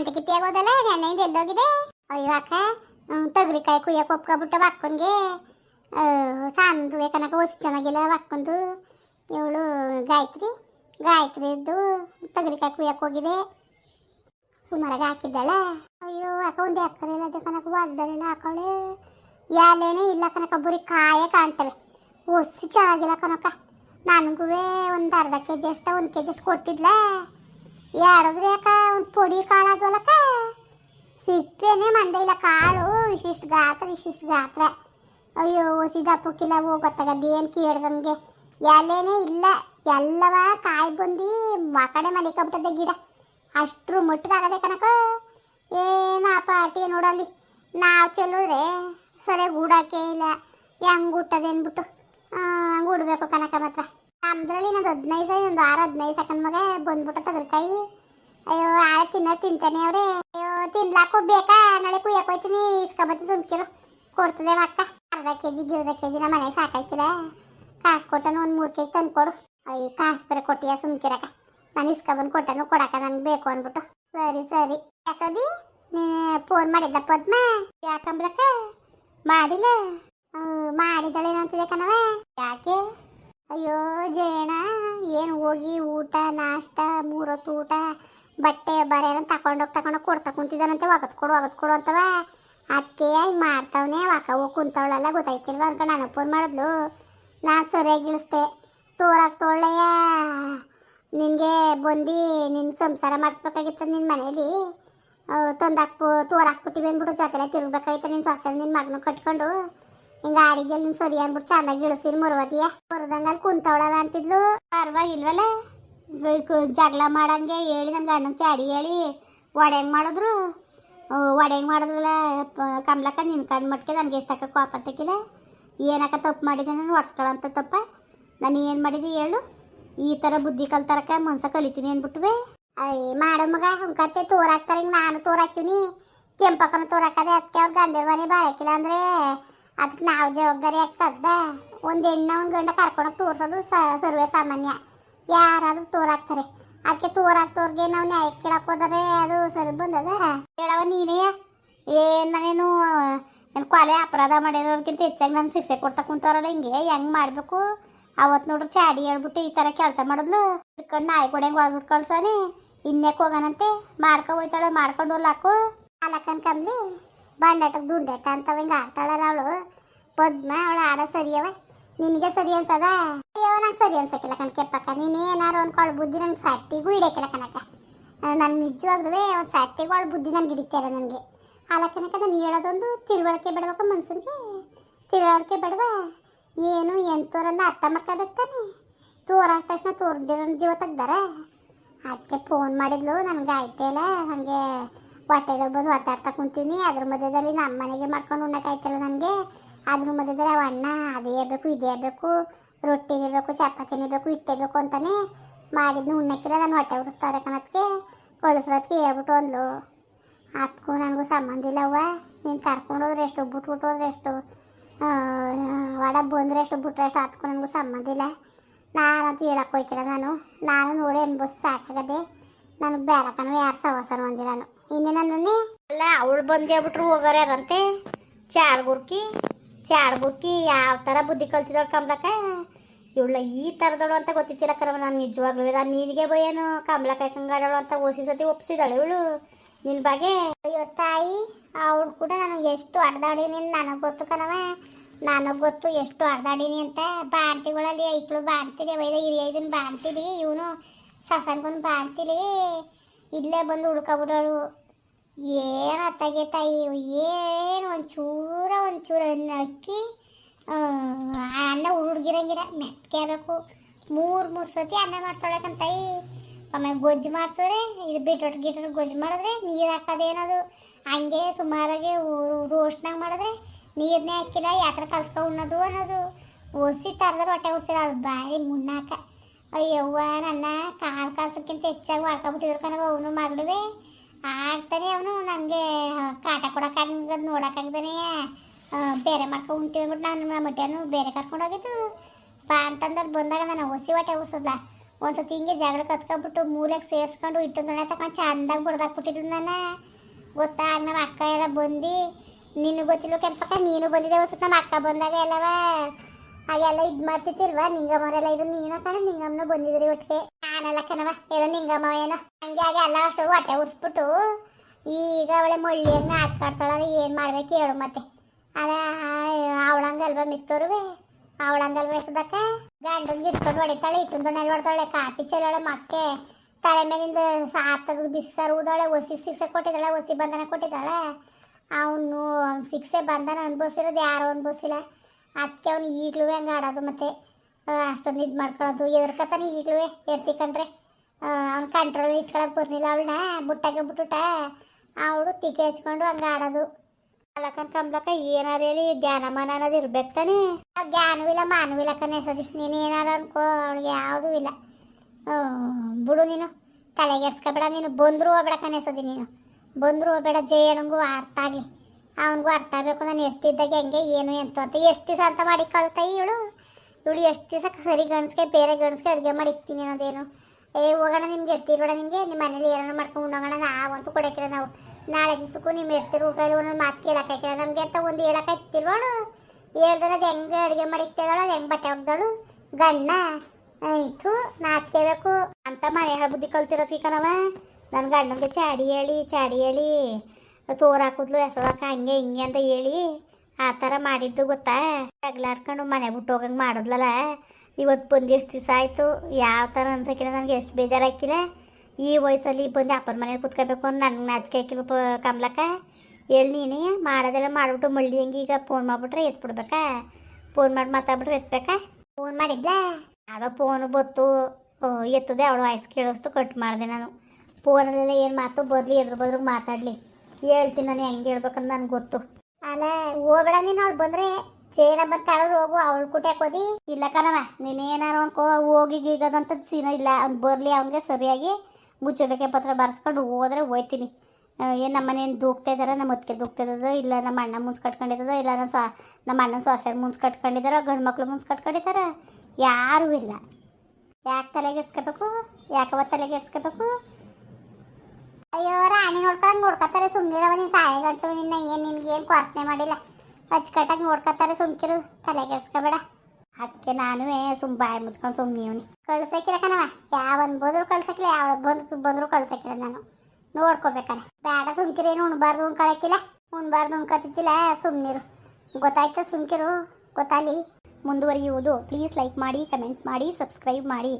ಅಂಟೆ ಕಿತ್ತಿ ಆಗೋದಲ್ಲ ನೆನ್ನೆಯಿಂದ ಎಲ್ಲೋಗಿದೆ? ಅಯ್ಯೋ ಅಕ್ಕ ತೊಗರಿಕಾಯಿ ಕುಯ್ಯಕ್ಕೆ ಒಪ್ಕೊಬಿಟ್ಟು ಅಕ್ಕನ್ಗೆ ಸಾಂದು ಬೇಕನಕ ಹೊಸ ಚೆನ್ನಾಗಿಲ್ಲ ಅಕ್ಕೊಂದು ಇವಳು ಗಾಯತ್ರಿ ಗಾಯತ್ರಿದ್ದು ತೊಗರಿಕಾಯಿ ಕುಯ್ಯಕ್ಕೆ ಹೋಗಿದೆ. ಸುಮಾರಾಗಿ ಹಾಕಿದ್ದಾಳೆ. ಅಯ್ಯೋ ಅಕ್ಕ, ಒಂದು ಎಕರೆ ಇಲ್ಲ ಕನಕ ಒದ್ದಲೆಲ್ಲ ಹಾಕೊಳ್ಳೆ ಯಾಲೇನೇ ಇಲ್ಲ ಕನಕ ಬರೀ ಕಾಯೇ ಕಾಣ್ತವೆ. ಹೊಸು ಚೆನ್ನಾಗಿಲ್ಲ ಕನಕ ನನಗೂ ಒಂದು ಅರ್ಧ ಕೆ ಜಿ ಅಷ್ಟ, ಒಂದು ಕೆ ಜಿ ಅಷ್ಟು ಕೊಟ್ಟಿದ್ಲ. ಯಾಡಿದ್ರೆ ಯಾಕ ಪೊಡಿ ಕಾಳಾಗೋಲಕ ಸಿಪ್ಪೇನೆ ಮಂದ ಇಲ್ಲ ಕಾಳು ಇಷ್ಟಿಷ್ಟು ಗಾತ್ರ ಇಷ್ಟಿಷ್ಟು ಗಾತ್ರ. ಅಯ್ಯೋ ದಪ್ಪಕ್ಕಿಲ್ಲ ಹೋಗತ್ತಾಗದ್ದು ಏನು ಕೇಳ್ದಂಗೆ ಎಲೆನೇ ಇಲ್ಲ. ಎಲ್ಲವ ಕಾಯಿ ಬಂದು ಆ ಕಡೆ ಗಿಡ. ಅಷ್ಟ್ರು ಮಟ್ಟಿಗಾಗದೆ ಕನಕ ಏನು ಆ ಪಾಟಿ ನೋಡಲ್ಲಿ? ನಾವು ಚೆಲ್ಲಿದ್ರೆ ಸರಿ ಹೂಡಾಕೆ ಇಲ್ಲ. ಹೆಂಗೆ ಹುಟ್ಟದೆ ಅಂದ್ಬಿಟ್ಟು. ಹಂಗೆ ಕನಕ ಮಾತ್ರ. ನಮ್ದ್ರಲ್ಲಿ ಇನ್ನೊಂದು ಹದಿನೈದು ಒಂದು ಆರು ಹದಿನೈದು ಸೆಕೆಂಡ್ ಮಗ ಬಂದ್ಬಿಟ್ಟು ತಗರ್ಕಾಯಿ. ಅಯ್ಯೋ ಆಳೆ ತಿನ್ನ ತಿಂತಾನೆ ಅವ್ರೆ. ಅಯ್ಯೋ ತಿನ್ಲಾಕು ಬೇಕಾ ನಾಳೆ ಕುಯ್ಯಕ್ಕೆ ಹೋಯ್ತೀನಿ. ಇಸ್ಕೊಬತ್ತಿ ಸುಮ್ಕಿರು. ಕೊಡ್ತದೆ ಅಕ್ಕ ಅರ್ಧ ಕೆ ಜಿ ಗಿರ್ಧ ಕೆ ಜಿ ನಮ್ಮ ಮನೆಗೆ ಸಾಕಾಯ್ತಿಲ್ಲ ಕಾಸು ಕೊಟ್ಟನು ಒಂದು ಮೂರು ಕೆ ಜಿ ತಂದು ಕೊಡು. ಅಯ್ಯ, ಕಾಸು ಬೇರೆ ಕೊಟ್ಟಿಯ ಸುಮ್ಕಿರಕ್ಕ ನಾನು ಇಸ್ಕೊಬಂದು ಕೊಟ್ಟನು, ಕೊಡಕ ನನಗೆ ಬೇಕು ಅಂದ್ಬಿಟ್ಟು ಸರಿ ಸರಿ. ಯಸೋದಿ ನೀನು ಫೋನ್ ಮಾಡಿದ್ದ ಪದ್ಮ? ಯಾಕಂಬ್ರಕ್ಕ ಮಾಡಿಲ್ಲ. ಮಾಡಿದಳೇನು ಅಂತಿದೆ ಕಣವ ಯಾಕೆ? ಅಯ್ಯೋ ಜಯಣ ಏನು ಹೋಗಿ ಊಟ, ನಾಷ್ಟ, ಮೂರೊತ್ತು ಊಟ? ಬಟ್ಟೆ ಬರೆ ಎಲ್ಲ ತಗೊಂಡೋಗಿ ತಗೊಂಡೋಗಿ ಕೊಡ್ತಾ ಕುಂತಿದ್ದಾನಂತೆ. ಒಗತ್ ಕೊಡು ಒಗತ್ ಕೊಡು ಅಂತವ. ಅದಕ್ಕೆ ಮಾಡ್ತಾವನೆ. ವಾಕ ಹೋಗಿ ಕುಂತವಳೆಲ್ಲ ಗೊತ್ತಾಯ್ತಿಲ್ವ ಅಂತ ನಾನು ಫೋನ್ ಮಾಡಿದ್ಲು. ನಾನು ಸರಿಯಾಗಿ ಇಳಿಸ್ದೆ. ತೋರಾಗಿ ತೋಳೆಯ ನಿನಗೆ ಬಂದು ನಿನ್ನ ಸಂಸಾರ ಮಾಡಿಸ್ಬೇಕಾಗಿತ್ತು ನಿನ್ನ ಮನೇಲಿ? ತಂದಾಕ್ಬು ತೋರಾಕ್ಬಿಟ್ಟಿವಿ ಅಂದ್ಬಿಟ್ಟು ಜಾತ್ರೆ ತಿರ್ಬೇಕಾಗಿತ್ತು ನಿನ್ನ ಸೊಸೆ ನಿನ್ನ ಮಗನ ಕಟ್ಕೊಂಡು. ಹಿಂಗೆ ಆಡಿದ್ದಲ್ಲಿ ನೀನು ಸರಿ ಅಂದ್ಬಿಟ್ಟು ಚೆನ್ನಾಗಿ ಇಳಿಸಿನ ಮುರುವದಿಯ ಮುರಿದಂಗಲ್ಲಿ ಕುಂತವಳಲ್ಲ ಅಂತಿದ್ಲು. ಪರವಾಗಿಲ್ವಲ್ಲ ಜಗಳ ಮಾಡಂಗೆ ಹೇಳಿ ನನ್ನ ಗಂಡನ ಚಾಡಿ ಹೇಳಿ ಒಡೆಂಗೆ ಮಾಡಿದ್ರು. ಒಡೆಂಗೆ ಮಾಡಿದ್ರಲ್ಲ ಕಮಲಕ್ಕ ಕಣ್ಣು ಮಟ್ಟಿಗೆ ನನಗೆ ಎಷ್ಟಕ್ಕ ಕೋಪ ಏನಕ್ಕ ತಪ್ಪು ಮಾಡಿದೆ ನಾನು ಒಡ್ಸ್ಕೊಳ್ಳಂತ ತಪ್ಪ. ನಾನು ಏನು ಮಾಡಿದೆ ಹೇಳು. ಈ ಥರ ಬುದ್ಧಿ ಕಲ್ತಾರಕ್ಕ, ಮನ್ಸ ಕಲಿತೀನಿ ಅಂದ್ಬಿಟ್ವೆ. ಅಯ್ಯ ಮಾಡೋ ಮಗ, ಹುಂಕತ್ತೆ, ತೋರಾಕ್ತಾರೆ, ಹಿಂಗೆ ನಾನು ತೋರಾಕ್ತೀನಿ. ಕೆಂಪಕ್ಕನ ತೋರಾಕದೆ ಅದಕ್ಕೆ ಅವ್ರು ಗಂಡರ ಮನೆ ಬಾಳಕಿಲ್ಲ ಅಂದರೆ ಅದಕ್ಕೆ ನಾವು ಜವಾಬ್ದಾರಿ ಆಗ್ತದ? ಒಂದು ಹೆಣ್ಣ, ಒಂದು ಗಂಡ ಕರ್ಕೊಂಡೋಗಿ ತೋರಿಸೋದು ಸರ್ವೇ ಸಾಮಾನ್ಯ. ಯಾರಾದ್ರೂ ತೋರಾಕ್ತಾರೆ. ಅದಕ್ಕೆ ತೋರಾಕ್ತವ್ರಿಗೆ ನಾವು ನ್ಯಾಯ ಕೇಳಕ್ ಹೋದರೆ ಅದು ಸರಿ ಬಂದದ? ಹೇಳವ ನೀನೇ? ಏನು ನಾನೇನು ಏನು ಕೊಲೆ ಅಪರಾಧ ಮಾಡಿರೋರ್ಗಿಂತ ಹೆಚ್ಚಾಗಿ ನಾನು ಶಿಕ್ಷೆ ಕೊಡ್ತಾ ಕುಂತಾರಲ್ಲ ಹಿಂಗೆ, ಹೆಂಗೆ ಮಾಡಬೇಕು? ಅವತ್ತು ನೋಡ್ರಿ ಚಾಡಿ ಹೇಳ್ಬಿಟ್ಟು ಈ ಥರ ಕೆಲಸ ಮಾಡಿದ್ಲು. ಹಿಡ್ಕೊಂಡು ನಾಯಿ ಕೊಡಂಗೆ ಒಳಗ್ಬಿಟ್ಟು ಕಳ್ಸೋನೆ ಇನ್ನಕ್ಕೆ ಹೋಗೋಣಂತೆ ಮಾಡ್ಕೊ ಹೋಯ್ತಾಳೆ ಮಾಡ್ಕೊಂಡು ಹೋಗ್ಲಾಕು? ಅಲಕ್ಕನ್ ಕಮ್ಲಿ ಬಂಡಾಟಕ್ಕೆ ದುಂಡಾಟ ಅಂತವ ಹಿಂಗೆ ಆಡ್ತಾಳಲ್ಲ ಅವಳು. ಪದ್ಮ, ಅವಳು ಆಡ ಸರಿಯವ? ನಿನಗೆ ಸರಿ ಅನ್ಸದ? ಅಯ್ಯೋ, ನಂಗೆ ಸರಿ ಅನ್ಸಕ್ಕಿಲ್ಲ ಕಣ್ ಕೆಪ್ಪಕ್ಕ. ನೀನು ಏನಾರು ಅನ್ಕೊಳ್ಳೋ ಬುದ್ಧಿ ನಂಗೆ ಸಟ್ಟಿಗೂ ಹಿಡಿಯಕ್ಕಿಲ್ಲ ಕಣಕ್ಕ. ನಾನು ನಿಜವಾಗ್ಲೂ ಒಂದು ಸಟ್ಟಿಗೂ ಬುದ್ಧಿ ನನ್ಗೆ ಹಿಡಿತಾರೆ ನನಗೆ ಅಲಕ್ಕನಕ ನಾನು ಹೇಳೋದೊಂದು ತಿಳುವಳಿಕೆ ಬಿಡ್ಬೇಕು ಮನ್ಸನ್ಗೆ. ತಿಳುವಳಿಕೆ ಬಿಡವ? ಏನು ಎಂತೋರನ್ನ ಅರ್ಥ ಮಾಡ್ಕೋಬೇಕು ತಾನೆ. ತೋರಾದ ತಕ್ಷಣ ತೋರ್ದಿರೋ ಜೀವ ತೆಗ್ದಾರ. ಅದಕ್ಕೆ ಫೋನ್ ಮಾಡಿದ್ಲು, ನನಗೆ ಆಯ್ತೇ ಇಲ್ಲ. ಹಾಗೆ ಹೊಟ್ಟೆಗೆ ಬಂದು ಒದ್ದಾಡ್ತಾ ಕುಂತೀನಿ. ಅದ್ರ ಮಧ್ಯದಲ್ಲಿ ನಮ್ಮ ಮನೆಗೆ ಮಾಡ್ಕೊಂಡು ಉಣ್ಣಕ್ಕಾಯ್ತಲ್ಲ ನನಗೆ. ಅದ್ರ ಮಧ್ಯದಲ್ಲಿ ಅಣ್ಣ, ಅದೇ ಬೇಕು, ಇದೇ ಬೇಕು. ರೊಟ್ಟಿನೇ ಬೇಕು ಚಪಾತಿನೇ ಬೇಕು ಇಟ್ಟೇ ಬೇಕು ಅಂತಾನೆ ಮಾಡಿದ್ನು. ಉಣ್ಣಕ್ಕಿಲ್ಲ ನಾನು ಹೊಟ್ಟೆ ಉಡಿಸ್ತಾರೆ ಕಣತ್ಗೆ. ಕಳಿಸೋದಕ್ಕೆ ಹೇಳ್ಬಿಟ್ಟು ಅಂದ್ಲು. ಅದಕ್ಕೂ ನನಗೂ ಸಂಬಂಧ ಇಲ್ಲ ಅವ್ವ. ನೀನು ಕರ್ಕೊಂಡು ಹೋದ್ರೆ ಎಷ್ಟು ಬಿಟ್ಬಿಟ್ಟು ಹೋದ್ರೆ ಎಷ್ಟು ಆ, ಒಡ ಬಂದ್ರೆ ಎಷ್ಟು ಬಿಟ್ರೆ ಎಷ್ಟು ಅದಕ್ಕೂ ನನಗೂ ಸಂಬಂಧ ಇಲ್ಲ. ನಾನಂತೂ ಹೇಳಕ್ಕೆ ಹೋಯ್ಕಿಲ್ಲ ನಾನು. ನಾನು ನೋಡಿ ಅನ್ಬೋದು ಸಾಕಾಗದೆ. ನನಗೆ ಬೇಡ ಕಣವ ಯಾರು ಸವಾಸರ ಹೊಂದಿ ನಾನು. ಇನ್ನೇ ನನ್ನೇ ಅಲ್ಲ ಅವಳು ಬಂದು ಹೇಳ್ಬಿಟ್ರು ಹೋಗೋರು ಯಾರಂತೆ? ಚಾಳ್ಗುರ್ಕಿ ಚಾಳ್ಗುರ್ಕಿ ಯಾವ ಥರ ಬುದ್ಧಿ ಕಲ್ತಿದಳು ಕಮ್ಲಕ್ಕ ಇವಳ ಈ ಥರದಳು ಅಂತ ಗೊತ್ತಿತ್ತಿಲ್ಲ ಕರವ ನಾನು ನಿಜವಾಗ್ಲೂ ನಾನು ನೀನಿಗೆ ಬಯ್ಯನು ಕಂಗಾಡಳು ಅಂತ ಓಸಿ ಸತಿ ಒಪ್ಸಿದಳು ಇವಳು. ನಿನ್ನ ಬಗ್ಗೆ? ಅಯ್ಯೋ ತಾಯಿ, ಅವಳು ಕೂಡ ನಾನು ಎಷ್ಟು ಅಡ್ದಾಡೀನಿ ನನಗೆ ಗೊತ್ತು ಕಣವ ನನಗೆ ಗೊತ್ತು ಎಷ್ಟು ಅಡ್ದಾಡೀನಿ ಅಂತ. ಬಾಣ್ತಿಗಳಲ್ಲಿ ಐಕ್ಳು ಬಾಣ್ತಿದೆ ಬೈದ ಹಿರಿಯ ಬಾಣ್ತಿದ್ವಿ ಇವನು ಸಸನ್ಗೊಂದು ಬಾಣ್ತಿಲಿ. ಇಲ್ಲೇ ಬಂದು ಉಳ್ಕೊಬಿಡೋಳು. ಏನು ಅತ್ತಾಗೆ ತಾಯಿ ಏನು ಒಂಚೂರ ಒಂಚೂರ ಅಕ್ಕಿ ಆ, ಅನ್ನ ಹುಡುಗಿರಂಗಿರ ಮೆತ್ಕೆ ಆಗಬೇಕು ಮೂರು ಮೂರು ಸತಿ ಅನ್ನ ಮಾಡ್ಸೋಳಕಂತ ತಾಯಿ ಆಮೇಲೆ ಗೊಜ್ಜು ಮಾಡ್ಸೋರೆ ಇದು ಬಿಟ್ರೊಟ್ಟು ಗಿಟ್ರೊಟ್ಟು ಗೊಜ್ಜು ಮಾಡಿದ್ರೆ ನೀರು ಹಾಕೋದೇನದು ಹಂಗೆ ಸುಮಾರಾಗಿ ರೋಸ್ಟ್ನಾಗ ಮಾಡಿದ್ರೆ ನೀರನ್ನೇ ಹಾಕಿಲ್ಲ ಯಾತ್ರ ಕಲ್ಸ್ಕೊ ಉಣ್ಣೋದು ಅನ್ನೋದು. ಒಸಿ ತರದ್ರೆ ಹೊಟ್ಟೆ ಅವ್ಳು ಬಾಯಿ ಮುನ್ನಾಕ ಅಯ್ಯವ್ವ ನನ್ನ ಕಾಲು ಕಾಸಕ್ಕಿಂತ ಹೆಚ್ಚಾಗಿ ಮಾಡ್ಕೊಬಿಟ್ಟಿದ್ರು ಕನವ ಅವನು ಮಗಳುವೆ. ಆಗ್ತಾನೆ ಅವನು. ನನಗೆ ಕಾಟ ಕೊಡೋಕ್ಕಾಗದ ನೋಡೋಕ್ಕಾಗ್ದಾನೆ ಬೇರೆ ಮಾಡ್ಕೊ ಉಂಟು ಅಂದ್ಬಿಟ್ಟು ನಾನು ನಮ್ಮ ಮಟ್ಯಾನು ಬೇರೆ ಕರ್ಕೊಂಡು ಹೋಗಿದ್ದು. ಬಾ ಅಂತಂದ್ರೆ ಬಂದಾಗ ನಾನು ಹೊಸಿ ಹೊಟ್ಟೆ ಒಂದು ಒಂದ್ಸತಿ ಹಿಂಗೆ ಜಗಳ ಕತ್ಕೊಂಬಿಟ್ಟು ಮೂಲೆಗೆ ಸೇರಿಸ್ಕೊಂಡು ಇಟ್ಟೊಂದೊಣೆ ತಗೊಂಡು ಚಂದಾಗಿ ಬಡ್ದಾಕ್ಬಿಟ್ಟಿದ್ದು ನಾನು. ಗೊತ್ತಾಗ ನಮ್ಮ ಅಕ್ಕ ಎಲ್ಲ ಬಂದು, ನಿನಗೆ ಗೊತ್ತಿಲ್ಲ ಕೆಂಪಕ್ಕ? ನೀನು ಬಂದಿದೆ ಹೊಸ ನಮ್ಮ ಅಕ್ಕ ಬಂದಾಗ ಎಲ್ಲವ? ಹಾಗೆಲ್ಲ ಇದು ಮಾಡ್ತಿತ್ತಿಲ್ವಾ ನಿಂಗಮ್ಮರೆಲ್ಲ ಇದು ನೀನು ಕಣ, ನಿಂಗಮ್ಮನ ಬಂದಿದ್ರಿ ಒಟ್ಟಿಗೆ. ನಾನೆಲ್ಲ ಕಣವ ನಿಂಗಮ್ಮ ಏನೋ ಹಂಗಾಗಿ ಎಲ್ಲ ಅಷ್ಟು ಹೊಟ್ಟೆ ಉರ್ಸ್ಬಿಟ್ಟು ಈಗ ಅವಳೆ ಮಳ್ಳಿಯನ್ನ ಆಡ್ಕಾಡ್ತಾಳಲ್ಲ ಏನು ಮಾಡ್ಬೇಕು ಹೇಳು ಮತ್ತೆ. ಅದ ಅವಳಂಗಲ್ವ ಮಿಕ್ತೋರುವೆ? ಅವಳಂಗಲ್ವ ಎಸದಕ್ಕ? ಗಂಡನ್ಗೆ ಇಟ್ಕೊಂಡು ಹೊಡಿತಾಳೆ ಇಟ್ಟು ನೆಲ ಹೊಡ್ತಾಳೆ ಕಾಪಿ ಚೆಲ್ಲೋಳೆ ಮಕ್ಕೆ. ತಲೆ ಮೇಲಿಂದ ಸಾತಗ ತೆಗೆದು ಬಿಸಿ ಸಾರು ಊದಾಳೆ, ಒಸಿ ಸಿಕ್ಸೆ ಕೊಟ್ಟಿದ್ದಾಳೆ, ಒಸಿ ಬಂಧನ ಕೊಟ್ಟಿದ್ದಾಳೆ. ಅವನು ಶಿಕ್ಷೆ ಬಂಧನ ಅನ್ಭವಿಸಿರೋದು ಯಾರು ಅನ್ಭವಿಸಿಲ್ಲ. ಅದಕ್ಕೆ ಅವನು ಈಗಲೂ ಹಂಗೆ ಆಡೋದು ಮತ್ತೆ. ಅಷ್ಟೊಂದು ಇದು ಮಾಡ್ಕೊಳ್ಳೋದು ಎದ್ರಕತಾನೆ ಈಗಲೂ ಎರ್ತಿ ಕಂಡ್ರೆ ಅವ್ನು ಕಂಟ್ರೋಲ್ ಇಟ್ಕೊಳ್ಳೋಕೆ ಬರ್ಲಿಲ್ಲ ಅವಳನ್ನ ಬುಟ್ಟಾಗೆ ಬಿಟ್ಟುಟ ಅವಳು ತಿಕ್ಕೆ ಹಚ್ಕೊಂಡು ಹಂಗೆ ಆಡೋದು. ಅಲ್ಲಕನ್ ಕಂಬ್ಲಕ್ಕ ಏನಾರು ಹೇಳಿ ಜ್ಞಾನ ಅನ್ನೋದು ಇರ್ಬೇಕು ತಾನೇ. ಆ, ಜ್ಞಾನವೂ ಇಲ್ಲ, ಮಾನವೂ ಕಣೆ ಸದಿ ನೀನು ಏನಾರು ಅನ್ಕೋ, ಅವಳಿಗೆ ಯಾವುದೂ ಇಲ್ಲ. ಬಿಡು ನೀನು. ತಲೆಗೆಡ್ಸ್ಕೊಬೇಡ ನೀನು. ಬಂದರೂ ಹೋಗ್ಬೇಡ ಕಣೆ ಸದಿ ನೀನು. ಬಂದರೂ ಹೋಗ್ಬೇಡ ಜಯಣ್ಣಂಗೂ ಅರ್ಥ ಆಗಲಿ. ಅವನಿಗೂ ಅರ್ಥ ಆಗಬೇಕು, ನಾನು ಎಷ್ಟಿದ್ದಾಗ ಹೆಂಗೆ, ಏನು, ಎಂತ ಅಂತ. ಎಷ್ಟು ದಿವಸ ಅಂತ ಮಾಡಿ ಕಳ್ತಾ ಇವಳು. ಇವಳು ಎಷ್ಟು ದಿವಸ ಸರಿ ಗಣಸ್ಕೆ ಬೇರೆ ಗಣಸ್ಕೆ ಅಡುಗೆ ಮಾಡಿ ಇಕ್ತೀನಿ ಅನ್ನೋದೇನು. ಏ, ಹೋಗೋಣ ನಿಮ್ಗೆ ಎಡ್ತಿಲ್ಬೇಡ ನಿಮಗೆ ನಿಮ್ಮ ಮನೇಲಿ ಏನಾರು ಮಾಡ್ಕೊಂಡು ಉಣ್ಣೋಣ ನಾವಂತೂ ಕೊಡೋಕಿಲ್ಲ ನಾವು. ನಾಳೆ ದಿವಸಕ್ಕೂ ನಿಮ್ಮ ಎಡ್ತಿರು ಕೈಲಿ ಒಂದೊಂದು ಮಾತು ಕೇಳೋಕ್ಕಾಗಿಲ್ಲ ನಮಗೆ ಅಂತ ಒಂದು ಹೇಳೋಕ್ಕಾಗ್ತಿಲ್ವಳು ಹೇಳ್ದ್ರೆ ಅದು ಹೆಂಗೆ ಅಡುಗೆ ಮಾಡಿಕ್ತಿದ್ದಾಳು ಅದು ಹೆಂಗೆ ಬಟ್ಟೆ ಒಗ್ದಾಳು? ಗಂಡ, ಆಯಿತು, ನಾಚ್ಕೋಬೇಕು. ಅಂತ ಮನೆ ಹೇಳ ಬುದ್ಧಿ ಕಲ್ತಿರೋದು ಕಣವ ನನ್ನ ಗಂಡನಿಗೆ ಚಾಡಿ ಹೇಳಿ ಚಾಡಿ ಹೇಳಿ, ತೋರ್ ಹಾಕುದ್ಲು ಎಸೋದಕ್ಕ ಹಂಗೆ ಹಿಂಗೆ ಅಂತ ಹೇಳಿ. ಆ ಥರ ಮಾಡಿದ್ದು ಗೊತ್ತಾ? ತಗ್ಲಾಡ್ಕೊಂಡು ಮನೆ ಬಿಟ್ಟು ಹೋಗಂಗೆ ಮಾಡಿದ್ಲಲ್ಲ ಇವತ್ತು ಬಂದು ಎಷ್ಟು ದಿವಸ ಆಯಿತು? ಯಾವ ಥರ ಅನ್ಸಕ್ಕಿಲ್ಲ ನನಗೆ, ಎಷ್ಟು ಬೇಜಾರಾಕಿಲ್ಲ ಈ ವಯಸ್ಸಲ್ಲಿ ಬಂದು ಅಪ್ಪನ ಮನೇಲಿ ಕುತ್ಕೋಬೇಕು ಅಂತ ನನಗೆ ನಾಚಿಕೆ ಹಾಕಿಲ್ಲ ಕಮ್ಲಕ್ಕ? ಹೇಳಿ ನೀನು, ಮಾಡೋದೆಲ್ಲ ಮಾಡಿಬಿಟ್ಟು ಮಳ್ಳಿ ಹೆಂಗೆ ಈಗ ಫೋನ್ ಮಾಡಿಬಿಟ್ರೆ ಎತ್ಬಿಡ್ಬೇಕಾ? ಫೋನ್ ಮಾಡಿ ಮಾತಾಡ್ಬಿಟ್ರೆ ಎತ್ಬೇಕಾ? ಫೋನ್ ಮಾಡಿದ್ಲಾ? ಆಗ ಫೋನು ಬತ್ತು. ಎತ್ತದೆ ಅವಳು ವಾಯ್ಸ್ ಕೇಳೋಷ್ಟು ಕಟ್ ಮಾಡಿದೆ ನಾನು. ಫೋನಲ್ಲೆಲ್ಲ ಏನು ಮಾತು? ಬರಲಿ, ಎದ್ರು ಬದ್ರಿಗೆ ಮಾತಾಡಲಿ. ಹೇಳ್ತೀನಿ ನಾನು, ಹೆಂಗೆ ಹೇಳ್ಬೇಕಂತ ನನಗೆ ಗೊತ್ತು. ಅಲ್ಲ ಹೋಗ್ಬೇಡ ನೀನು ಅವಳು ಬಂದ್ರೆ. ಚೇನ ಬಂದು ಕಳೆದ್ರು ಹೋಗು, ಅವಳು ಕುಟ್ಯಾಕೋದಿ ಇಲ್ಲ ಕಣವ ನೀನೇನಾರು ಅನ್ಕೋ, ಹೋಗಿ ಗೀಗದಂತ ಸೀನ ಇಲ್ಲ. ಅವ್ನು ಬರಲಿ ಅವನಿಗೆ ಸರಿಯಾಗಿ ಮುಚ್ಚೋದಕ್ಕೆ ಪತ್ರ ಬರ್ಸ್ಕೊಂಡು ಹೋದ್ರೆ ಹೋಯ್ತೀನಿ. ಏನು ನಮ್ಮ ಮನೇನು ದೂಕ್ತಾ ಇದಾರ ನಮ್ಮ ಅದಕ್ಕೆ ದೂಕ್ತಾ ಇಲ್ಲ ನಮ್ಮ ಅಣ್ಣ ಮುನ್ಸ್ ಕಟ್ಕೊಂಡಿದ್ದದೋ? ಇಲ್ಲ ನಮ್ಮ ಸ್ವ ನಮ್ಮ ಅಣ್ಣ ಸೊಸೆರು ಮುನ್ಸ್ ಕಟ್ಕೊಂಡಿದ್ದಾರೋ? ಗಂಡು ಮಕ್ಳು ಮುನ್ಸ್ ಕಟ್ಕೊಂಡಿದ್ದಾರ? ಯಾರೂ ಇಲ್ಲ. ಯಾಕೆ ತಲೆಗೆಡ್ಸ್ಕೋಬೇಕು ಯಾಕವ ತಲೆಗೆಡ್ಸ್ಕೋಬೇಕು ಅಯ್ಯೋ, ರಾಣಿ ನೋಡ್ಕೊಂಡು ನೋಡ್ಕೊತಾರೆ ಸುಮ್ಮನಿರವ ನೀನು ಗಂಟು ನಿನ್ನ ಏನು ನಿನ್ಗೆ ಏನು ಕೊರತೆ ಮಾಡಿಲ್ಲ. ಅಚ್ಚುಕಟ್ಟಾಗಿ ನೋಡ್ಕೊತಾರೆ ಸುಮ್ಕಿರು, ತಲೆ ಕೆಡ್ಸ್ಕೊಬೇಡ. ಅದಕ್ಕೆ ನಾನು ಸುಮ್ ಬಾಯಿ ಮುಚ್ಕೊಂಡು ಸುಮ್ಮನಿವ್ನಿ ಕಳ್ಸಕ್ಕಿಲ್ಲ ಕಣವ ಯಾವ ಬಂದ್ರು ಕಳ್ಸಕ್ಕಿಲ್ಲ ಯಾವ ಬಂದ್ರು ಬಂದ್ರು ಕಳ್ಸಕ್ಕಿಲ್ಲ ನಾನು. ನೋಡ್ಕೋಬೇಕಾರೆ ಬೇಡ ಸುಮ್ಕಿರೇನು ಉಣ್ಬಾರ್ದು, ಉಣ್ಕೊಳಕ್ಕಿಲ್ಲ. ಉಣ್ಬಾರ್ದು, ಉಣ್ಕೊತಿದ್ದಿಲ್ಲ ಸುಮ್ಮನಿರು ಗೊತ್ತಾಯ್ತಾ ಸುಮ್ಕಿರು? ಗೊತ್ತಾಲಿ ಮುಂದುವರಿಯುವುದು. ಪ್ಲೀಸ್ ಲೈಕ್ ಮಾಡಿ ಕಮೆಂಟ್ ಮಾಡಿ ಸಬ್ಸ್ಕ್ರೈಬ್ ಮಾಡಿ.